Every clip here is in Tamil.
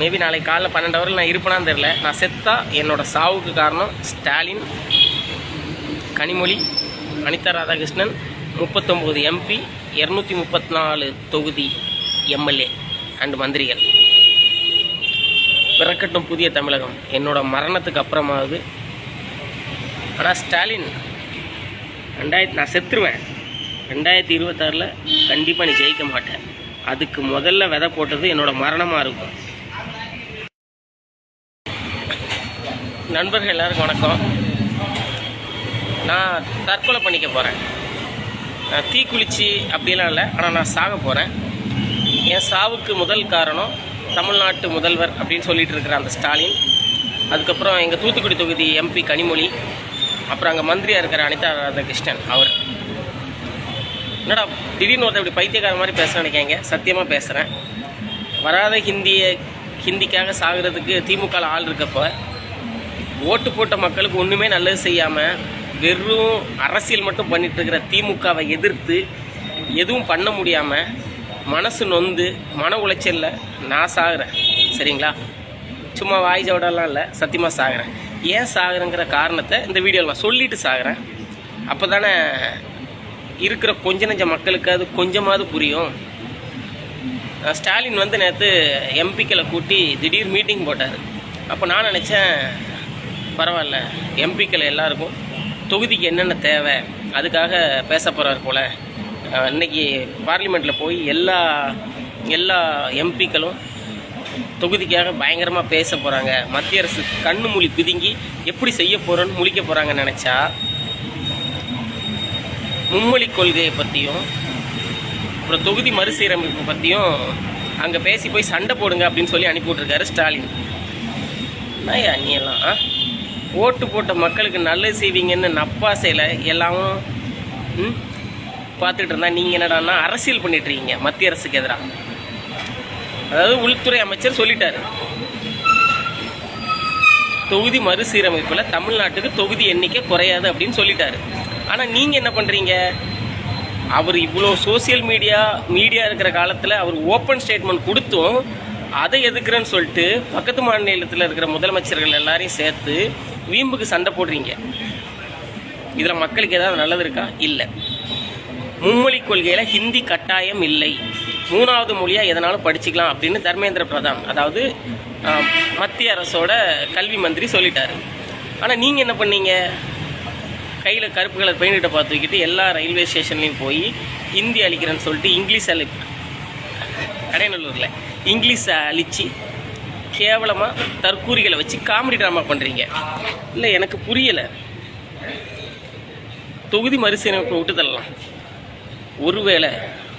மேபி நாளைக்கு காலைல பன்னெண்டு ஹவரில் நான் இருப்பேனான்னு தெரில நான் செத்தா என்னோட சாவுக்கு காரணம் ஸ்டாலின் கனிமொழி அனிதா ராதாகிருஷ்ணன் முப்பத்தொம்போது எம்பி இரநூத்தி முப்பத்தி நாலு தொகுதி எம்எல்ஏ அண்ட் மந்திரிகள். பிறக்கட்டும் புதிய தமிழகம். என்னோட மரணத்துக்கு அப்புறமாவது. ஆனால் ஸ்டாலின் ரெண்டாயிரத்தி நான் செத்துருவேன். ரெண்டாயிரத்தி இருபத்தாறில் கண்டிப்பாக நீ ஜெயிக்க மாட்டேன். அதுக்கு முதல்ல விதை போட்டது என்னோடய மரணமாக இருக்கும். நண்பர்கள் எல்லாருக்கும் வணக்கம். நான் தற்கொலை பண்ணிக்க போகிறேன் நான் தீக்குளிச்சு அப்படிலாம் இல்லை ஆனால் நான் சாக போகிறேன் என் சாவுக்கு முதல் காரணம் தமிழ்நாட்டு முதல்வர் அப்படின்னு சொல்லிட்டு இருக்கிற அந்த ஸ்டாலின். அதுக்கப்புறம் எங்கள் தூத்துக்குடி தொகுதி எம்பி கனிமொழி அப்புறம் அங்கே மந்திரியாக இருக்கிற அனிதா ராதாகிருஷ்ணன் அவர். என்னடா திடீர்னு ஒருத்தர் இப்படி பைத்தியக்கார மாதிரி பேசுகிறேன்னு நினைக்காங்க சத்தியமாக பேசுகிறேன் வராத ஹிந்தியை ஹிந்திக்காக சாகிறதுக்கு திமுக ஆள் இருக்கப்போ ஓட்டு போட்ட மக்களுக்கு ஒன்றுமே நல்லது செய்யாமல் வெறும் அரசியல் மட்டும் பண்ணிகிட்ருக்கிற திமுகவை எதிர்த்து எதுவும் பண்ண முடியாமல் மனசு நொந்து மன உளைச்சலில் நான் சாகுறேன். சரிங்களா? சும்மா வாய் ஜவடெல்லாம் இல்லை சத்தியமாக சாகுறேன். ஏன் சாகுறேங்கிற காரணத்தை இந்த வீடியோவில் நான் சொல்லிட்டு சாகுறேன். அப்போ தானே இருக்கிற கொஞ்ச நெஞ்ச மக்களுக்கு அது கொஞ்சமாவது புரியும். ஸ்டாலின் வந்து நேற்று எம்பிக்களை கூட்டி திடீர் மீட்டிங் போட்டார். அப்போ நான் நினச்சேன் பரவாயில்ல. எம்பிக்கள் எல்லாருக்கும் தொகுதிக்கு என்னென்ன தேவை அதுக்காக பேச போகிறார் போல். இன்றைக்கி இன்னைக்கு பார்லிமெண்ட்டில் போய் எல்லா எல்லா எம்பிக்களும் தொகுதிக்காக பயங்கரமாக பேச போகிறாங்க மத்திய அரசு கண்ணு மொழி பிதுங்கி எப்படி செய்ய போகிறோன்னு முழிக்க போகிறாங்கன்னு நினச்சா மும்மொழி கொள்கையை பற்றியும் அப்புறம் தொகுதி மறுசீரமைப்பு பற்றியும் அங்கே பேசி போய் சண்டை போடுங்க அப்படின்னு சொல்லி அனுப்பி விட்ருக்காரு ஸ்டாலின். நான் நீ எல்லாம் ஆ? ஓட்டு போட்ட மக்களுக்கு நல்லது செய்வீங்கன்னு நப்பாசையில் எல்லாமும் பார்த்துட்டு இருந்தா நீங்கள் என்னடான்னா அரசியல் பண்ணிட்டுருக்கீங்க மத்திய அரசுக்கு எதிராக அதாவது உள்துறை அமைச்சர் சொல்லிட்டார். தொகுதி மறுசீரமைப்பில் தமிழ்நாட்டுக்கு தொகுதி எண்ணிக்கை குறையாது அப்படின்னு சொல்லிட்டாரு. ஆனால் நீங்கள் என்ன பண்ணுறீங்க அவர் இவ்வளோ சோசியல் மீடியா மீடியா இருக்கிற காலத்தில் அவர் ஓப்பன் ஸ்டேட்மெண்ட் கொடுத்தும் அதை எதுக்குறேன்னு சொல்லிட்டு பக்கத்து மாநிலத்தில் இருக்கிற முதலமைச்சர்கள் எல்லாரையும் சேர்த்து வீம்புக்கு சண்டை போடுறீங்க. இதில் மக்களுக்கு ஏதாவது நல்லது இருக்கா? இல்லை. மும்மொழி கொள்கையில் ஹிந்தி கட்டாயம் இல்லை. மூணாவது மொழியாக எதனாலும் படிச்சுக்கலாம் அப்படின்னு தர்மேந்திர பிரதான் அதாவது மத்திய அரசோட கல்வி மந்திரி சொல்லிட்டாரு. ஆனால் நீங்கள் என்ன பண்ணீங்க? கையில் கருப்பு கலர் பெயிண்ட்டை பார்த்து வைக்கிட்டு எல்லா ரயில்வே ஸ்டேஷன்லேயும் போய் ஹிந்தி அழிக்கிறேன்னு சொல்லிட்டு இங்கிலீஷ் அழி கடைநல்லூரில் இங்கிலீஷை அழித்து கேவலமாக தற்கூரிகளை வச்சு காமெடி ட்ராமா பண்ணுறீங்க இல்லை எனக்கு புரியலை. தொகுதி மறுசீரமைப்பு விட்டு தள்ளலாம் ஒருவேளை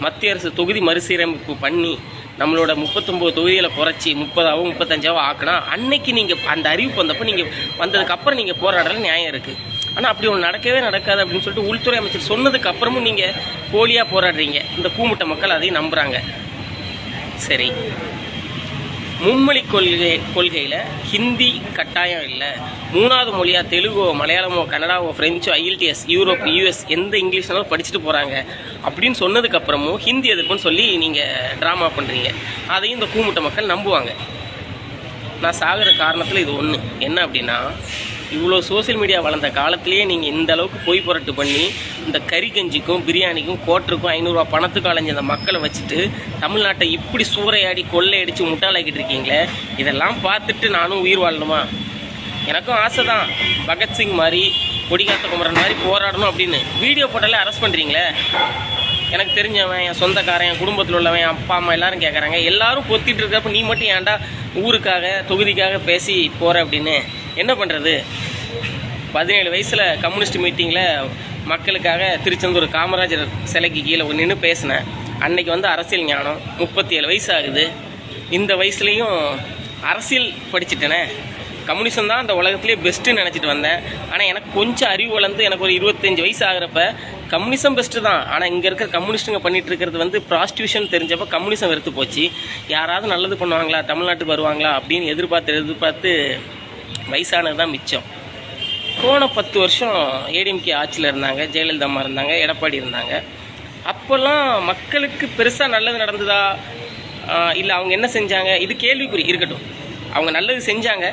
மத்திய அரசு தொகுதி மறுசீரமைப்பு பண்ணி நம்மளோட முப்பத்தொம்போது தொகுதிகளை குறைச்சி முப்பதாவோ முப்பத்தஞ்சாவோ ஆக்கினா அன்னைக்கு நீங்கள் அந்த அறிவிப்பு வந்தப்போ நீங்கள் வந்ததுக்கப்புறம் நீங்கள் போராடல நியாயம் இருக்குது ஆனால் அப்படி ஒன்று நடக்கவே நடக்காது அப்படின்னு சொல்லிட்டு உள்துறை அமைச்சர் சொன்னதுக்கு அப்புறமும் நீங்கள் போலியாக போராடுறீங்க. இந்த கூமுட்ட மக்கள் அதையும் நம்புகிறாங்க சரி. மும்மொழி கொள்கை கொள்கையில் ஹிந்தி கட்டாயம் இல்லை. மூணாவது மொழியாக தெலுங்கோ மலையாளமோ கன்னடாவோ ஃப்ரெஞ்சோ ஐஎல்டிஎஸ் யூரோப் யூஎஸ் எந்த இங்கிலீஷ்னாலும் படிச்சுட்டு போகிறாங்க அப்படின்னு சொன்னதுக்கப்புறமும் ஹிந்தி எதுக்குன்னு சொல்லி நீங்கள் ட்ராமா பண்ணுறீங்க அதையும் இந்த கூமுட்ட மக்கள் நம்புவாங்க. நான் சாகிற காரணத்தில் இது ஒன்று என்ன அப்படின்னா இவ்வளோ சோஷியல் மீடியா வளர்ந்த காலத்திலேயே நீங்கள் இந்த அளவுக்கு பொய் புரட்டு பண்ணி இந்த கறி கஞ்சிக்கும் பிரியாணிக்கும் கோட்டருக்கும் ஐநூறுரூவா பணத்துக்கு அலைஞ்ச அந்த மக்களை வச்சுட்டு தமிழ்நாட்டை இப்படி சூறையாடி கொள்ளையடிச்சு முட்டாளாக்கிட்டு இருக்கீங்களே இதெல்லாம் பார்த்துட்டு நானும் உயிர் வாழணுமா? எனக்கும் ஆசை தான் பகத்சிங் மாதிரி கொடிகாத்த குமரன் மாதிரி போராடணும் அப்படின்னு. வீடியோ போட்டாலே அரெஸ்ட் பண்ணுறீங்களே எனக்கு தெரிஞ்சவன் என் சொந்தக்காரன் என் குடும்பத்தில் உள்ளவன் என் அப்பா அம்மா எல்லாரும் கேட்குறாங்க எல்லாரும் பொத்திட்டு இருக்கப்ப நீ மட்டும் ஏன்டா ஊருக்காக தொகுதிக்காக பேசி போகிற அப்படின்னு? என்ன பண்ணுறது பதினேழு வயசில் கம்யூனிஸ்ட் மீட்டிங்கில் மக்களுக்காக திருச்செந்தூர் காமராஜர் சிலைக்கு கீழே நின்று பேசினேன். அன்னைக்கு வந்து அரசியல் ஞானம் முப்பத்தி ஏழு வயசு ஆகுது. இந்த வயசுலேயும் அரசியல் படிச்சுட்டேனே. கம்யூனிசம் தான் அந்த உலகத்துலேயே பெஸ்ட்டுன்னு நினச்சிட்டு வந்தேன். ஆனால் எனக்கு கொஞ்சம் அறிவு வளர்ந்து எனக்கு ஒரு இருபத்தஞ்சி வயசு ஆகிறப்ப கம்யூனிசம் பெஸ்ட்டு தான். ஆனால் இங்கே இருக்கிற கம்யூனிஸ்ட்டுங்க பண்ணிட்டு இருக்கிறது வந்து ப்ராஸ்டியூஷன் தெரிஞ்சப்போ கம்யூனிசம் வெறுத்து போச்சு. யாராவது நல்லது பண்ணுவாங்களா? தமிழ்நாட்டுக்கு வருவாங்களா? அப்படின்னு எதிர்பார்த்து எதிர்பார்த்து வயசானது தான் மிச்சம். போன பத்து வருஷம் ஏடிஎம்கே ஆட்சியில் இருந்தாங்க ஜெயலலிதா அம்மா இருந்தாங்க எடப்பாடி இருந்தாங்க. அப்போல்லாம் மக்களுக்கு பெருசாக நல்லது நடந்ததா? இல்லை அவங்க என்ன செஞ்சாங்க? இது கேள்விக்குறி இருக்கட்டும். அவங்க நல்லது செஞ்சாங்க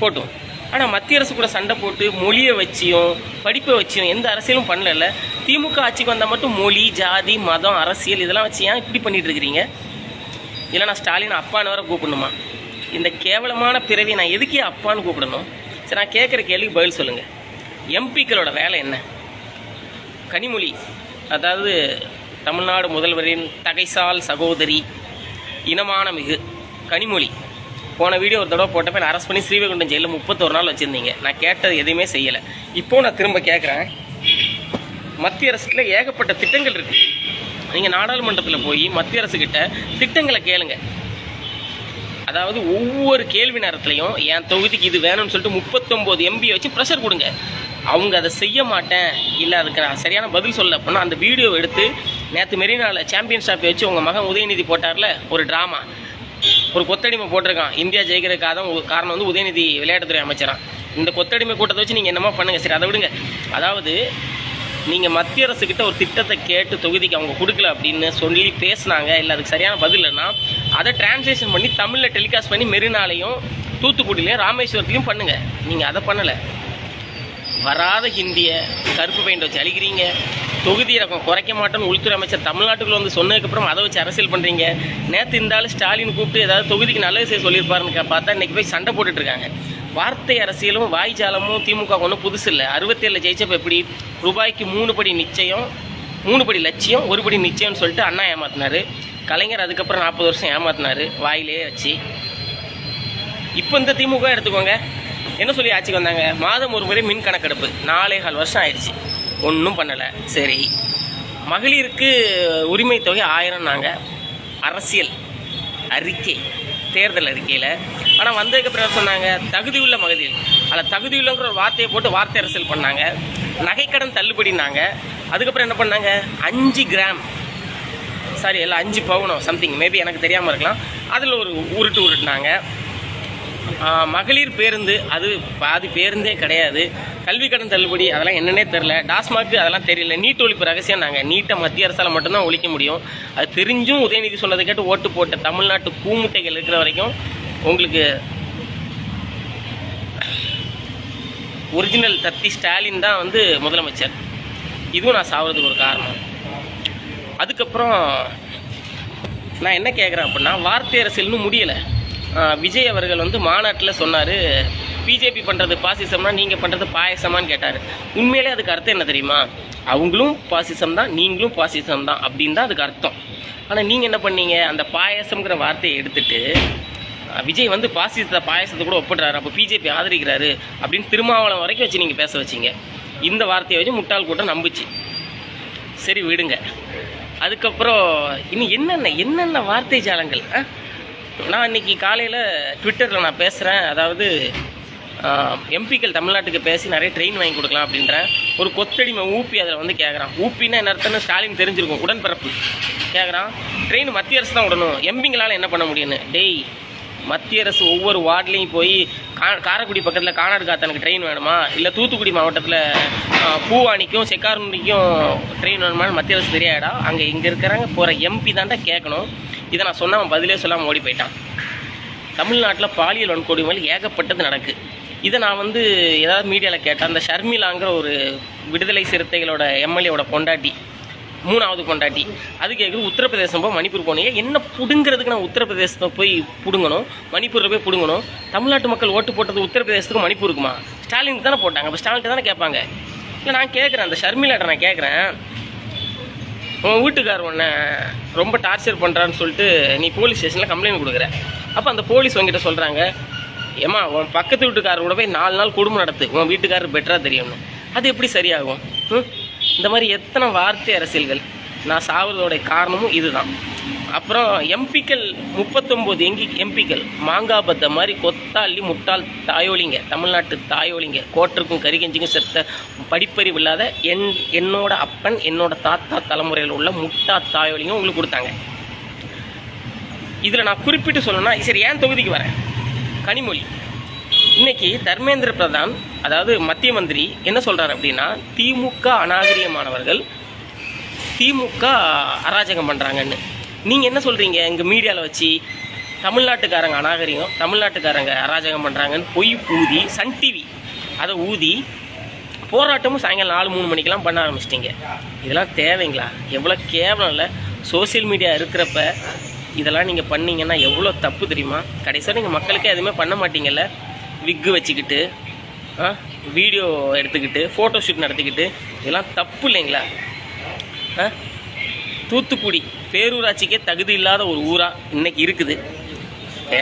போட்டும். ஆனால் மத்திய அரசு கூட சண்டை போட்டு மொழியை வச்சியும் படிப்பை வச்சியும் எந்த அரசியலும் பண்ணல திமுக ஆட்சிக்கு வந்தால் மட்டும் மொழி ஜாதி மதம் அரசியல் இதெல்லாம் வச்சு ஏன் இப்படி பண்ணிட்டு இருக்கிறீங்க? இல்லை நான் ஸ்டாலின் அப்பான்னு வர கூப்பிடணுமா? இந்த கேவலமான பிறவி நான் எதுக்கே அப்பான்னு கூப்பிடணும்? சரி நான் கேட்குற கேள்விக்கு பதில் சொல்லுங்கள் எம்பிக்களோட வேலை என்ன? கனிமொழி அதாவது தமிழ்நாடு முதல்வரின் தகைசால் சகோதரி இனமான மிகு கனிமொழி. போன வீடியோ ஒரு தடவை போட்டப்ப நான் அரெஸ்ட் பண்ணி ஸ்ரீவைகுண்டம் ஜெயிலில் முப்பத்தொரு நாள் வச்சுருந்தீங்க. நான் கேட்டது எதுவுமே செய்யலை. இப்போது நான் திரும்ப கேட்குறேன் மத்திய அரசுல ஏகப்பட்ட திட்டங்கள் இருக்குது நீங்கள் நாடாளுமன்றத்தில் போய் மத்திய அரசுக்கிட்ட திட்டங்களை கேளுங்கள் அதாவது ஒவ்வொரு கேள்வி நேரத்துலையும் என் தொகுதிக்கு இது வேணும்னு சொல்லிட்டு முப்பத்தொம்போது எம்பி வச்சு ப்ரெஷர் கொடுங்க. அவங்க அதை செய்ய மாட்டேன். இல்லை அதுக்கு நான் சரியான பதில் சொல்ல அப்படின்னா அந்த வீடியோ எடுத்து நேற்று மெரினாவில் சாம்பியன் ஷாப்பை வச்சு உங்கள் மகன் உதயநிதி போட்டார்ல ஒரு ட்ராமா ஒரு கொத்தடிமை போட்டிருக்கான். இந்தியா ஜெயிக்கிறதுக்காக தான் ஒரு காரணம் வந்து உதயநிதி விளையாட்டுத்துறை அமைச்சரான் இந்த கொத்தடிமை கூட்டத்தை வச்சு நீங்கள் என்னமோ பண்ணுங்கள் சரி அதை விடுங்க. அதாவது நீங்கள் மத்திய அரசுக்கிட்ட ஒரு திட்டத்தை கேட்டு தொகுதிக்கு அவங்க கொடுக்கல அப்படின்னு சொல்லி பேசுனாங்க. இல்லை அதுக்கு சரியான பதில் இல்லைன்னா அதை டிரான்ஸ்லேஷன் பண்ணி தமிழில் டெலிகாஸ்ட் பண்ணி மெரினாலையும் தூத்துக்குடியிலையும் ராமேஸ்வரத்துலையும் பண்ணுங்கள் நீங்கள் அதை பண்ணலை. வராத ஹிந்தியை கருப்பு பெயிண்ட் வச்சு அழிக்கிறீங்க. தொகுதி இறக்கம் குறைக்க மாட்டோம்னு உள்துறை அமைச்சர் தமிழ்நாட்டுக்குள்ள வந்து சொன்னதுக்கப்புறம் அதை வச்சு அரசியல் பண்ணுறீங்க நேற்று இந்த ஆள் ஸ்டாலின் கூப்பிட்டு ஏதாவது தொகுதிக்கு நல்லது செய்ய சொல்லியிருப்பாருன்னு பார்த்தா இன்றைக்கி போய் சண்டை போட்டுட்டு இருக்காங்க. வார்த்தை அரசியலும் வாய்ஜாலமும் திமுக ஒன்றும் புதுசு இல்லை. அறுபத்தேழில் ஜெயிச்சப்போ எப்படி? ரூபாய்க்கு மூணு படி நிச்சயம். மூணு படி லட்சியம் ஒரு படி நிச்சயம்னு சொல்லிட்டு அண்ணா ஏமாத்தினார். கலைஞர் அதுக்கப்புறம் நாற்பது வருஷம் ஏமாத்தினாரு. வாயிலே வச்சு. இப்போ இந்த திமுக எடுத்துக்கோங்க. என்ன சொல்லி ஆட்சிக்கு வந்தாங்க? மாதம் ஒரு முறை மின் கணக்கெடுப்பு. நாலே கால் வருஷம் ஆயிடுச்சு. ஒன்றும் பண்ணலை. சரி. மகளிருக்கு உரிமை தொகை ஆயிரம் நாங்கள் அரசியல் அறிக்கை தேர்தல் அறிக்கையில். ஆனால் வந்ததுக்கப்புறம் என்ன சொன்னாங்க தகுதியுள்ள மகளிர். அதில் தகுதியுள்ளங்கிற ஒரு வார்த்தையை போட்டு வார்த்தை அரசியல் பண்ணாங்க. நகைக்கடன் தள்ளுபடினாங்க. அதுக்கப்புறம் என்ன பண்ணாங்க? அஞ்சு கிராம். சாரி எல்லாம் அஞ்சு பவுனம் சம்திங் மேபி எனக்கு தெரியாமல் இருக்கலாம். அதில் ஒரு உருட்டு உருட்டுனாங்க. மகளிர் பேருந்து அது பாதி பேருந்தே கிடையாது. கல்வி கடன் தள்ளுபடி அதெல்லாம் என்னன்னே தெரில டாஸ்மாக் அதெல்லாம் தெரியல. நீட் ஒழிப்பு ரகசியம் நாங்கள் நீட்டை மத்திய அரசால் மட்டும்தான் ஒழிக்க முடியும். அது தெரிஞ்சும் உதயநிதி சொன்னதை கேட்டு ஓட்டு போட்ட தமிழ்நாட்டு கூமுட்டைகள் இருக்கிற வரைக்கும் உங்களுக்கு ஒரிஜினல் தத்தி ஸ்டாலின் தான் வந்து முதலமைச்சர். இதுவும் நான் சாவறதுக்கு ஒரு காரணம். அதுக்கப்புறம் நான் என்ன கேட்குறேன் அப்படின்னா வார்த்தை அரசியல்னு முடியலை. விஜய் அவர்கள் வந்து மாநாட்டில் சொன்னார் பிஜேபி பண்ணுறது பாசிசம்னா நீங்கள் பண்ணுறது பாயசமான்னு கேட்டார். உண்மையிலே அதுக்கு அர்த்தம் என்ன தெரியுமா? அவங்களும் பாசிசம் தான் நீங்களும் பாசிசம் தான் அப்படின்னு தான் அதுக்கு அர்த்தம். ஆனால் நீங்கள் என்ன பண்ணீங்க? அந்த பாயசம்ங்கிற வார்த்தையை எடுத்துகிட்டு விஜய் வந்து பாசிசத்தை பாயசத்தை கூட ஒப்பிடுறாரு. அப்போ பிஜேபி ஆதரிக்கிறாரு அப்படின்னு திருமாவளம் வரைக்கும் வச்சு நீங்கள் பேச வச்சிங்க. இந்த வார்த்தையை வச்சு முட்டாள் கூட்டம் நம்புச்சு. சரி விடுங்க. அதுக்கப்புறம் இன்னும் என்னென்ன என்னென்ன வார்த்தை ஜாலங்கள்? நான் இன்னைக்கு காலையில் ட்விட்டரில் நான் பேசுகிறேன் அதாவது எம்பிக்கள் தமிழ்நாட்டுக்கு பேசி நிறைய ட்ரெயின் வாங்கி கொடுக்கலாம் அப்படின்றேன். ஒரு கொத்தடிமை ஊப்பி அதில் வந்து கேட்குறான் ஊப்பின்னா என்ன அர்த்தம்னு ஸ்டாலின் தெரிஞ்சிருக்கும். உடன்பிறப்பு. கேட்குறான் ட்ரெயின் மத்திய அரசு தான் விடணும். எம்பிங்களால் என்ன பண்ண முடியும்னு? டெய் மத்திய அரசு ஒவ்வொரு வார்டுலேயும் போய் கா காரைக்குடி பக்கத்தில் கானாடு காத்தனுக்கு ட்ரெயின் வேணுமா? இல்லை தூத்துக்குடி மாவட்டத்தில் பூவானிக்கும் செக்காரனுக்கும் ட்ரெயின் வேணுமான்னு மத்திய அரசு தெரியாடா அங்கே இங்கே இருக்கிறாங்க போகிற எம்பி தான்டா கேட்கணும் இதை நான் சொன்னால் அவன் பதிலே சொல்லாமல் ஓடி போயிட்டான். தமிழ்நாட்டில் பாலியல் வன்கொடுமையில் ஏகப்பட்டது நடக்கு. இதை நான் வந்து ஏதாவது மீடியாவில் கேட்டேன். அந்த ஷர்மிளாங்கிற ஒரு விடுதலை சிறுத்தைகளோட எம்எல்ஏவோட பொண்டாட்டி. மூணாவது பொண்டாட்டி. அது கேட்குது உத்தரப்பிரதேசம் போய் மணிப்பூர் போனீங்க என்ன பிடுங்கிறதுக்கு நான் உத்தரப்பிரதேசத்தை போய் பிடுங்கணும்? மணிப்பூரில் போய் பிடுங்கணும்? தமிழ்நாட்டு மக்கள் ஓட்டு போட்டது உத்தரப்பிரதேசத்துக்கு மணிப்பூருக்குமா? ஸ்டாலினுக்கு தானே போட்டாங்க. அப்போ ஸ்டாலின் தானே கேட்பாங்க. இல்லை நான் கேட்குறேன். அந்த ஷர்மிலாட்ட நான் கேட்குறேன். உன் வீட்டுக்கார் உன்னை ரொம்ப டார்ச்சர் பண்ணுறான்னு சொல்லிட்டு நீ போலீஸ் ஸ்டேஷனில் கம்ப்ளைண்ட் கொடுக்குற. அப்போ அந்த போலீஸ் உங்ககிட்ட சொல்கிறாங்க ஏம்மா உன் பக்கத்து வீட்டுக்காரர் கூட போய் நாலு நாள் குடும்பம் நடத்து. உன் வீட்டுக்காரர் பெட்டராக தெரியும்னு. அது எப்படி சரியாகும்? ம்? இந்த மாதிரி எத்தனை வார்த்தை அரசியல்கள்? நான் சாவதோடைய காரணமும் இதுதான். அப்புறம் எம்பிக்கள் முப்பத்தொம்போது எங்கி எம்பிக்கள் மாங்காய் மாதிரி கொத்தாள்ளி முட்டாள் தாயோலிங்க தமிழ்நாட்டு தாயோலிங்க கோட்டருக்கும் கரிகஞ்சிக்கும் செத்த படிப்பறிவு இல்லாத என் என்னோட அப்பன் என்னோட தாத்தா தலைமுறையில் உள்ள முட்டா தாயோலிங்க உங்களுக்கு கொடுத்தாங்க. இதில் நான் குறிப்பிட்டு சொல்லணும்னா சரி ஏன் தொகுதிக்கு வரேன்? கனிமொழி. இன்னைக்கு தர்மேந்திர பிரதான் அதாவது மத்திய மந்திரி என்ன சொல்கிறார் அப்படின்னா திமுக அநாகரிகமானவர்கள் திமுக அராஜகம் பண்ணுறாங்கன்னு நீங்கள் என்ன சொல்கிறீங்க எங்கள் மீடியாவில் வச்சு தமிழ்நாட்டுக்காரங்க அநாகரிகம் தமிழ்நாட்டுக்காரங்க அராஜகம் பண்ணுறாங்கன்னு பொய் ஊதி சன் டிவி அதை ஊதி போராட்டமும் சாயங்காலம் நாலு மூணு மணிக்கெல்லாம் பண்ண ஆரம்பிச்சிட்டிங்க. இதெல்லாம் தேவைங்களா? எவ்வளோ கேவலம் இல்லை. சோஷியல் மீடியா இருக்கிறப்ப இதெல்லாம் நீங்கள் பண்ணீங்கன்னா எவ்வளோ தப்பு தெரியுமா? கடைசியாக நீங்கள் மக்களுக்கே எதுவுமே பண்ண மாட்டீங்கல்ல. விக்கு வச்சுக்கிட்டு ஆ? வீடியோ எடுத்துக்கிட்டு ஃபோட்டோ ஷூட் நடத்திக்கிட்டு இதெல்லாம் தப்பு இல்லைங்களா? ஆ? தூத்துக்குடி பேரூராட்சிக்கே தகுதி இல்லாத ஒரு ஊராக இன்னைக்கு இருக்குது.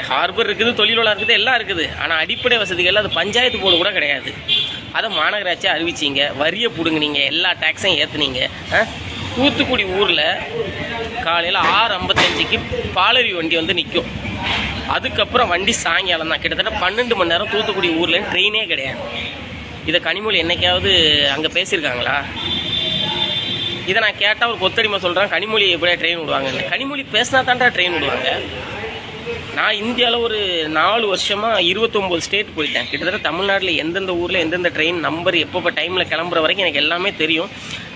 ஹார்பர் இருக்குது தொழிலோலாம் இருக்குது எல்லாம் இருக்குது. ஆனால் அடிப்படை வசதிகள் அது பஞ்சாயத்து போர்டு கூட கிடையாது. அதை மாநகராட்சி அறிவிச்சிங்க வரியை பிடுங்குனீங்க எல்லா டேக்ஸையும் ஏற்றுனீங்க தூத்துக்குடி ஊரில் காலையில் ஆறு ஐம்பத்தஞ்சுக்கு பாலரி வண்டி வந்து நிற்கும் அதுக்கப்புறம் வண்டி சாயங்காலம் தான். கிட்டத்தட்ட பன்னெண்டு மணி நேரம் தூத்துக்குடி ஊரில் ட்ரெயினே கிடையாது. இதை கனிமொழி என்னைக்காவது அங்கே பேசியிருக்காங்களா? இதை நான் கேட்டால் ஒரு கொத்தடிமை சொல்கிறேன் கனிமொழி எப்படியா ட்ரெயின் விடுவாங்கன்னு. கனிமொழி பேசினா தான்டா ட்ரெயின் விடுவாங்க. நான் இந்தியாவில் ஒரு நாலு வருஷமாக இருபத்தொம்போது ஸ்டேட் போயிட்டேன். கிட்டத்தட்ட தமிழ்நாட்டில் எந்தெந்த ஊரில் எந்தெந்த ட்ரெயின் நம்பர் எப்பப்போ டைமில் கிளம்புற வரைக்கும் எனக்கு எல்லாமே தெரியும்.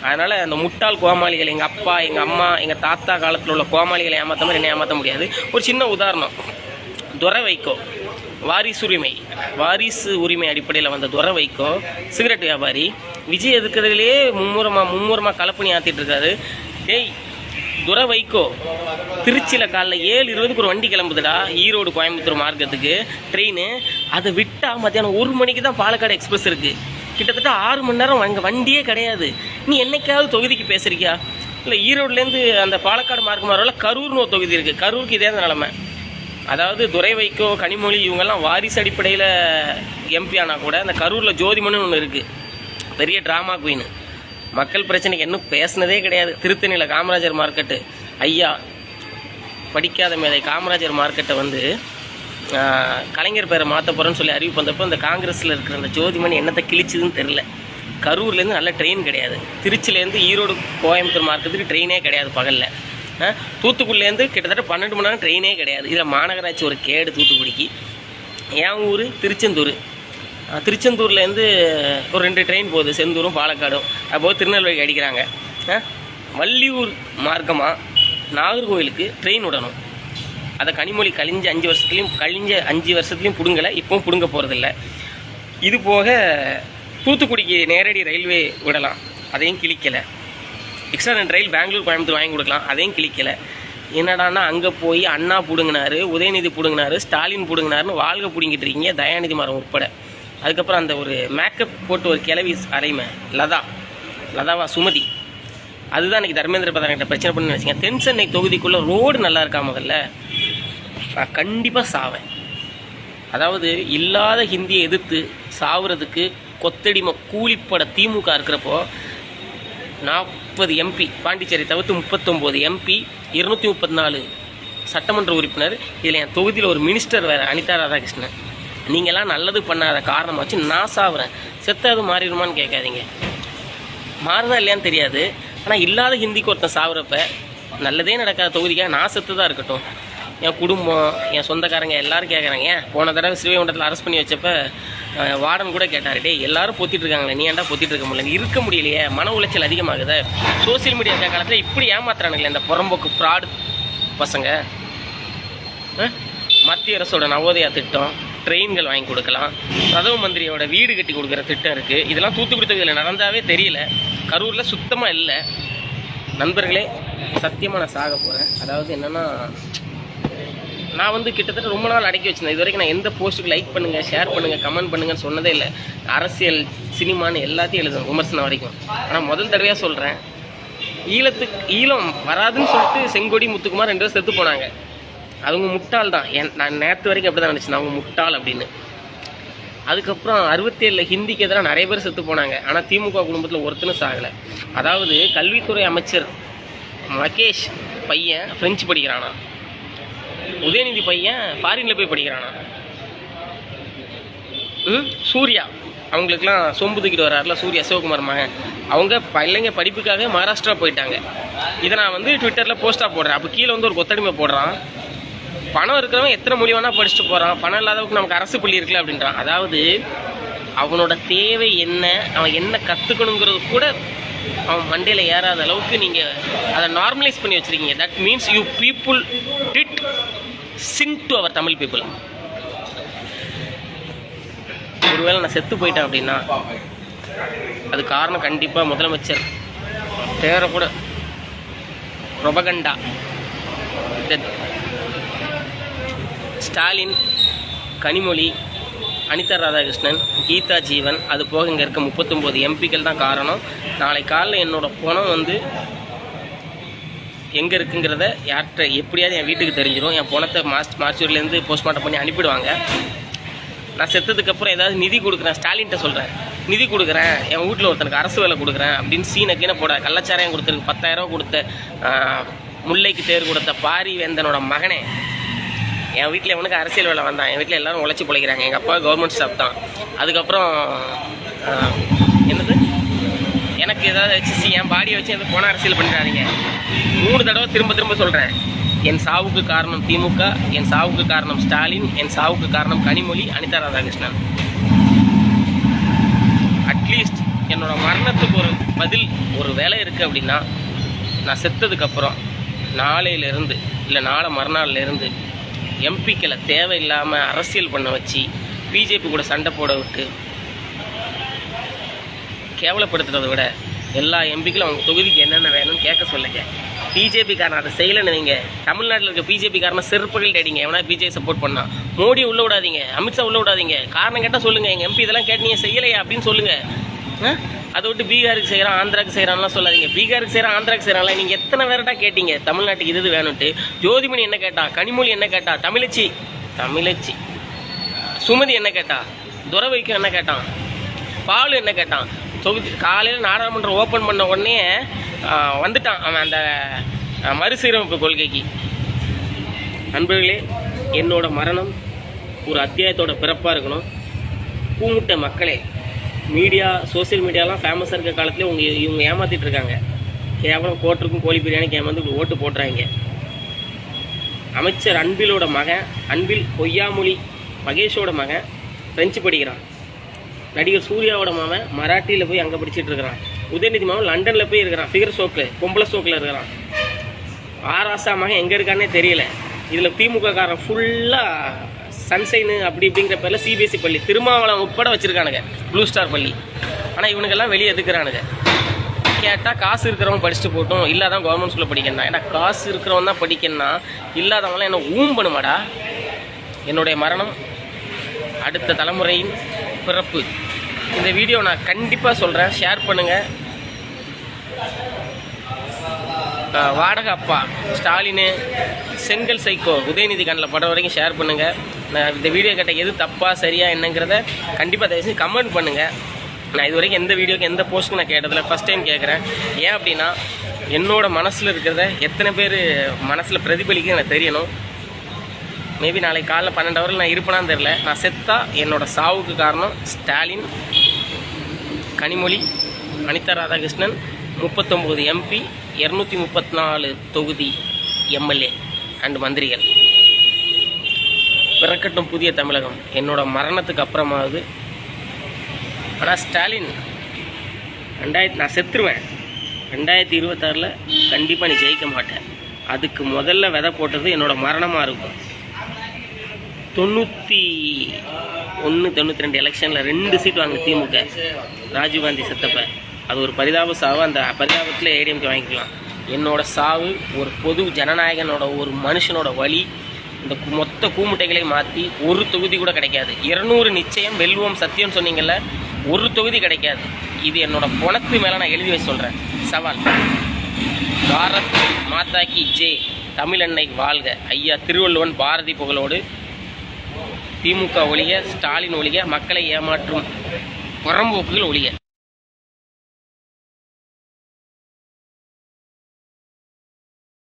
அதனால் அந்த முட்டாள் கோமாளிகள் எங்கள் அப்பா எங்கள் அம்மா எங்கள் தாத்தா காலத்தில் உள்ள கோமாளிகளை ஏமாற்ற மாதிரி என்னை ஏமாற்ற முடியாது. ஒரு சின்ன உதாரணம். துரை வைக்கோ வாரிசு உரிமை. வாரிசு உரிமை அடிப்படையில் வந்த துரை வைக்கோ சிகரெட் வியாபாரி. விஜய் எதுக்கிறதுலே மும்முரமாக மும்முரமாக கலப்பணி ஆற்றிட்டு இருக்காரு. ஏய் துரை வைக்கோ திருச்சியில் காலைல ஏழு இருபதுக்கு ஒரு வண்டி கிளம்புதுடா ஈரோடு கோயம்புத்தூர் மார்க்கத்துக்கு ட்ரெயின் அதை விட்டால் மத்தியானம் ஒரு மணிக்கு தான் பாலக்காடு எக்ஸ்பிரஸ் இருக்குது கிட்டத்தட்ட ஆறு மணி நேரம் அங்கே வண்டியே கிடையாது. நீ என்னைக்காவது தொகுதிக்கு பேசுறியா? இல்லை ஈரோடுலேருந்து அந்த பாலக்காடு மார்க்கம் வரல கரூர்னு ஒரு தொகுதி இருக்குது கரூருக்கு இதே தான் நிலமை. அதாவது துரை வைக்கோ கனிமொழி இவங்கெல்லாம் வாரிசு அடிப்படையில் எம்பி ஆனால் கூட அந்த கரூரில் ஜோதிமனு ஒன்று இருக்குது பெரிய ட்ராமா குயின் மக்கள் பிரச்சனைக்கு இன்னும் பேசினதே கிடையாது. திருத்தணியில் காமராஜர் மார்க்கெட்டு ஐயா படிக்காத மேதை காமராஜர் மார்க்கெட்டை வந்து கலைஞர் பேரை மாற்ற போகிறேன்னு சொல்லி அறிவிப்பு வந்தப்போ இந்த காங்கிரஸில் இருக்கிற அந்த ஜோதிமணி என்னத்தை கிழிச்சதுன்னு தெரில கரூர்லேருந்து நல்ல ட்ரெயின் கிடையாது. திருச்சிலேருந்து ஈரோடு கோயம்புத்தூர் மார்க்கெட்டுக்கு ட்ரெயினே கிடையாது பகலில். தூத்துக்குடிலேருந்து கிட்டத்தட்ட பன்னெண்டு மணி நேரம் ட்ரெயினே கிடையாது. இதில் மாநகராட்சி ஒரு கேடு தூத்துக்குடிக்கு. என் ஊர் திருச்செந்தூர். திருச்செந்தூர்லேருந்து ஒரு ரெண்டு ட்ரெயின் போகுது செந்தூரும் பாலக்காடும். அப்போது திருநெல்வேலிக்கு அடிக்கிறாங்க. வள்ளியூர் மார்க்கமாக நாகர்கோவிலுக்கு ட்ரெயின் விடணும். அதை கனிமொழி கழிஞ்ச அஞ்சு வருஷத்துலேயும் கழிஞ்ச அஞ்சு வருஷத்துலையும் பிடுங்கலை இப்போவும் பிடுங்க போகிறதில்ல இது போக தூத்துக்குடிக்கு நேரடி ரயில்வே விடலாம். அதையும் கிழிக்கலை. எக்ஸ்ட்ரா ரெண்டு ரயில் பெங்களூர் கோயம்புத்தூர் வாங்கி கொடுக்கலாம். அதையும் கிழிக்கலை. என்னடானா அங்கே போய் அண்ணா பிடுங்கினாரு உதயநிதி பிடுங்கினாரு ஸ்டாலின் பிடுங்கினாருன்னு வாழ்க பிடுங்கிட்டு இருக்கீங்க. தயாநிதி மரம் உட்பட. அதுக்கப்புறம் அந்த ஒரு மேக்கப் போட்டு ஒரு கிளவி அரைமை லதா. லதாவா சுமதி. அதுதான் இன்றைக்கி தர்மேந்திர பிரதான் கிட்ட பிரச்சனை பண்ணி வச்சுங்க தென் சென்னை தொகுதிக்குள்ளே ரோடு நல்லா இருக்கா முதல்ல? நான் கண்டிப்பாக சாவேன். அதாவது இல்லாத ஹிந்தியை எதிர்த்து சாவுறதுக்கு கொத்தடிமை கூலிப்பட திமுக இருக்கிறப்போ நான் முப்பது எம்பி பாண்டிச்சேரி தவிர்த்து முப்பத்தொம்போது எம்பி இருநூற்றி முப்பத்தி நாலு சட்டமன்ற உறுப்பினர். இதில் என் தொகுதியில் ஒரு மினிஸ்டர் வேறு அனிதா ராதாகிருஷ்ணன். நீங்களாம் நல்லது பண்ணாத காரணமாக வச்சு நான் சாவுறேன். செத்து அது மாறிடுமான்னு கேட்காதீங்க. மாறுதா இல்லையான்னு தெரியாது. ஆனால் இல்லாத ஹிந்திக்கு ஒருத்தன் சாவுறப்ப நல்லதே நடக்காத தொகுதிக்காக நான் செத்து தான் இருக்கட்டும். என் குடும்பம் என் சொந்தக்காரங்க எல்லாரும் கேட்குறாங்க ஏன்? போன தடவை ஸ்ரீவைகுண்டத்தில் அரெஸ்ட் பண்ணி வச்சப்ப வார்டன் கூட கேட்டார் டே எல்லாரும் பொத்திட்டு இருக்காங்களே நீ ஏன்டா பொத்திட்டு இருக்க முடியல இருக்க முடியலையே மன உளைச்சல் அதிகமாகுது. சோசியல் மீடியா காலத்தில் இப்படி ஏமாத்துறானுங்களே இந்த புறம்போக்கு ஃப்ராடு பசங்க. மத்திய அரசோட நவோதயா திட்டம் ட்ரெயின்கள் வாங்கி கொடுக்கலாம். பிரதம மந்திரியோட வீடு கட்டி கொடுக்குற திட்டம் இருக்குது இதெல்லாம் தூத்துக்குடி தொகுதியில் நடந்தாவே தெரியல. கரூரில் சுத்தமாக இல்லை. நண்பர்களே சத்தியமாக நான் சாக போகிறேன் அதாவது என்னென்னா நான் வந்து கிட்டத்தட்ட ரொம்ப நாள் அடக்கி வச்சிருந்தேன். இது வரைக்கும் நான் எந்த போஸ்ட்டுக்கு லைக் பண்ணுங்கள் ஷேர் பண்ணுங்கள் கமெண்ட் பண்ணுங்கன்னு சொன்னதே இல்லை. அரசியல் சினிமான்னு எல்லாத்தையும் எழுதுவேன் விமர்சனம் வரைக்கும். ஆனால் முதல் தடவையாக சொல்கிறேன் ஈழத்துக்கு ஈழம் வராதுன்னு சொல்லிட்டு செங்கொடி முத்துக்குமார் ரெண்டு பேரும் செத்து போனாங்க. அவங்க முட்டாள் தான். என் நான் நேற்று வரைக்கும் அப்படி தான் நினச்சேன் அவங்க முட்டாள் அப்படின்னு. அதுக்கப்புறம் அறுபத்தேழில் ஹிந்திக்கு எதிராக நிறைய பேர் செத்து போனாங்க. ஆனால் திமுக குடும்பத்தில் ஒருத்தனும் சாகலை. அதாவது கல்வித்துறை அமைச்சர் மகேஷ் பையன் ஃப்ரெஞ்சு படிக்கிறானா. உதயநிதி பையன் ஃபாரினில் போய் படிக்கிறானா? சூர்யா. அவங்களுக்குலாம் சொம்பு தூக்கிட்டு வர்றாருல சூர்யா சிவகுமார் மகன். அவங்க பிள்ளைங்க படிப்புக்காக மகாராஷ்டிரா போயிட்டாங்க. இதை நான் வந்து ட்விட்டரில் போஸ்ட்டாக போடுறேன். அப்போ கீழே வந்து ஒரு கொத்தடிமை போடுறான். பணம் இருக்கிறவன் எத்தனை மொழி வேணால் படிச்சுட்டு போகிறான் பணம் இல்லாதவங்களுக்கு நமக்கு அரசு பள்ளி இருக்குல்ல அப்படின்றான். அதாவது அவனோட தேவை என்ன அவன் என்ன கற்றுக்கணுங்கிறது கூட அவன் மண்டையில் ஏறாத அளவுக்கு நீங்கள் அதை நார்மலைஸ் பண்ணி வச்சுருக்கீங்க. That means you people did sing to our Tamil people ஒருவேளை நான் செத்து போயிட்டேன் அப்படின்னா அது காரணம் கண்டிப்பாக முதலமைச்சர் பேரை கூட ரொபகண்டா ஸ்டாலின் கனிமொழி அனிதா ராதாகிருஷ்ணன் கீதா ஜீவன் அது போக இங்கே இருக்க முப்பத்தொம்போது எம்பிக்கள் தான் காரணம். நாளை காலைல என்னோட பணம் வந்து எங்கே இருக்குங்கிறத யார்கிட்ட எப்படியாவது என் வீட்டுக்கு தெரிஞ்சிடும் என் பணத்தை மாஸ்ட் மார்ச்சூர்லேருந்து போஸ்ட்மார்ட்டம் பண்ணி அனுப்பிடுவாங்க. நான் செத்ததுக்கப்புறம் ஏதாவது நிதி கொடுக்குறேன். ஸ்டாலின்கிட்ட சொல்கிறேன் நிதி கொடுக்குறேன். என் வீட்டில் ஒருத்தனுக்கு அரசு வேலை கொடுக்குறேன் அப்படின்னு சீனை கீழே போட கள்ளச்சாராயம் கொடுத்துருக்கு பத்தாயிரம் கொடுத்த முல்லைக்கு தேர் கொடுத்த பாரி வேந்தனோட மகனே. என் வீட்டில் எவனுக்கு அரசியல் வேலை வந்தான். என் வீட்டில் எல்லாரும் உழைச்சி பிழைக்கிறாங்க. எங்கள் அப்பா கவர்மெண்ட் ஸ்டாஃப் தான். அதுக்கப்புறம் என்னது? எனக்கு ஏதாவது வச்சு சி என் பாடியை வச்சு எதுவும் போன அரசியல் பண்ணிடாதீங்க. மூணு தடவை திரும்ப திரும்ப சொல்கிறேன் என் சாவுக்கு காரணம் திமுக என் சாவுக்கு காரணம் ஸ்டாலின் என் சாவுக்கு காரணம் கனிமொழி அனிதா ராதாகிருஷ்ணன். அட்லீஸ்ட் என்னோட மரணத்துக்கு ஒரு பதில் ஒரு வேலை இருக்குது அப்படின்னா நான் செத்ததுக்கப்புறம் நாளையிலேருந்து இல்லை நாளை மறுநாள்லேருந்து எம்பிக்களை தேவையில்லாமல் அரசியல் பண்ண வச்சு பிஜேபி கூட சண்டை போட விட்டு கேவலப்படுத்துறதை விட எல்லா எம்பிக்களும் அவங்க தொகுதிக்கு என்னென்ன வேணும்னு கேட்க சொல்லுங்க. பிஜேபிக்காரன் அதை செய்யலைன்னு வைங்க. தமிழ்நாட்டில் இருக்க பிஜேபிக்காரனை செருப்புகள் அடிங்க எவனா பிஜேபி சப்போர்ட் பண்ணால் மோடி உள்ளே விடாதீங்க. அமித்ஷா உள்ளே விடாதீங்க. காரணம் கேட்டால் சொல்லுங்கள் எங்கள் எம்பி இதெல்லாம் கேட்டீங்க செய்யலையா அப்படின்னு சொல்லுங்கள் அதை விட்டு பீகாருக்கு செய்கிறான் ஆந்திராக்கு செய்கிறான்லாம் சொல்லாதீங்க. பீகாருக்கு செய்கிறான் ஆந்திராக்கு செய்கிறான்ல நீங்கள் எத்தனை பேர்டா கேட்டீங்க? தமிழ்நாட்டுக்கு இது இது வேணும்ட்டு. ஜோதிமணி என்ன கேட்டா? கனிமொழி என்ன கேட்டா? தமிழச்சி. தமிழச்சி. சுமதி என்ன கேட்டா? துறவைக்கும் என்ன கேட்டான் பாலு என்ன கேட்டான் தொகுதி காலையில் நாடாளுமன்றம் ஓப்பன் பண்ண உடனே வந்துட்டான் அவன் அந்த மறுசீரமைப்பு கொள்கைக்கு. நண்பர்களே என்னோட மரணம் ஒரு அத்தியாயத்தோட பிறப்பாக இருக்கணும். பூமுட்டை மக்களே மீடியா சோஷியல் மீடியாலாம் ஃபேமஸாக இருக்க காலத்துலேயே உங்க இவங்க ஏமாற்றிட்டு இருக்காங்க. கேவலம் கோட்டருக்கும் கோழி பிரியாணிக்கு ஏமாந்து இப்படி ஓட்டு போட்டுறாங்க. அமைச்சர் அன்பிலோட மகன் அன்பில் பொய்யாமொழி மகேஷோட மகன் ஃப்ரெஞ்சு படிக்கிறான். நடிகர் சூர்யாவோட மாமன் மராட்டியில் போய் அங்கே படிச்சிட்டு இருக்கிறான். உதயநிதி மாமன் லண்டனில் போய் இருக்கிறான். ஃபிகர் ஷோக்கில் பொம்பளை ஷோக்கில் இருக்கிறான். ஆராசா மகன் எங்கே இருக்கானே தெரியல. இதில் திமுக காரன் ஃபுல்லாக சன்சைனு அப்படி இப்படிங்கிற பேரில் சிபிஎஸ்சி பள்ளி. திருமாவளம் உட்பட வச்சுருக்கானுங்க. ப்ளூ ஸ்டார் பள்ளி. ஆனால் இவனுக்கெல்லாம் வெளியே எதுக்குறானுங்க? கேட்டால் காசு இருக்கிறவங்க படிச்சுட்டு போட்டும். இல்லாதான் கவர்மெண்ட் ஸ்கூலில் படிக்கணும் ஏன்னா காசு இருக்கிறவன் தான் படிக்கணும்னா இல்லாதவங்களாம் என்ன ஊம் பண்ணுமாடா என்னுடைய மரணம் அடுத்த தலைமுறையின் பிறப்பு. இந்த வீடியோ நான் கண்டிப்பாக சொல்கிறேன் ஷேர் பண்ணுங்கள் வாடகை அப்பா ஸ்டாலினு செங்கல் சைக்கோ உதயநிதி கண்ணில் படம் வரைக்கும் ஷேர் பண்ணுங்கள் நான் இந்த வீடியோ கேட்ட எது தப்பாக சரியா என்னங்கிறத கண்டிப்பாக தயவு செஞ்சு கமெண்ட் பண்ணுங்கள் நான் இது வரைக்கும் எந்த வீடியோக்கு எந்த போஸ்ட்டுக்கு நான் கேட்டதில்ல. ஃபஸ்ட் டைம் கேட்குறேன். ஏன் அப்படின்னா என்னோட மனசில் இருக்கிறத எத்தனை பேர் மனசில் பிரதிபலிக்க எனக்கு தெரியணும். மேபி நாளைக்கு காலைல பன்னெண்டு ஹவரில் நான் இருப்பேனான்னு தெரில நான் செத்தா என்னோடய சாவுக்கு காரணம் ஸ்டாலின் கனிமொழி அனிதா ராதாகிருஷ்ணன் முப்பத்தொம்போது எம்பி இரநூத்தி முப்பத்தி நாலு தொகுதி எம்எல்ஏ அண்ட் மந்திரிகள். பிறக்கட்டும் புதிய தமிழகம். என்னோட மரணத்துக்கு அப்புறமாவது. ஆனால் ஸ்டாலின் ரெண்டாயிரத்தி நான் செத்துருவேன். ரெண்டாயிரத்தி இருபத்தாறில் கண்டிப்பாக நீ ஜெயிக்க மாட்டேன். அதுக்கு முதல்ல விதை போட்டது என்னோட மரணமாக இருக்கும். தொண்ணூற்றி ஒன்று தொண்ணூற்றி ரெண்டு எலெக்ஷனில் ரெண்டு சீட் வாங்க திமுக. ராஜீவ்காந்தி செத்தப்ப. அது ஒரு பரிதாப சாவு. அந்த பரிதாபத்தில் ஏடிஎம்கே வாங்கிக்கலாம். என்னோட சாவு ஒரு பொது ஜனநாயகனோட ஒரு மனுஷனோட வழி. இந்த மொத்த கூமுட்டைகளை மாற்றி ஒரு தொகுதி கூட கிடைக்காது. இருநூறு நிச்சயம் வெல்வோம் சத்தியம் சொன்னீங்கல்ல ஒரு தொகுதி கிடைக்காது. இது என்னோட பொணத்து மேலே நான் எழுதி வச்சு சொல்கிறேன் சவால். பாரத் மாதா கி ஜே தமிழன்னை வாழ்க. ஐயா திருவள்ளுவன் பாரதி புகழோடு திமுக ஒழிய ஸ்டாலின் ஒழிய மக்களை ஏமாற்றும் புறம்போக்குகள் ஒழிய.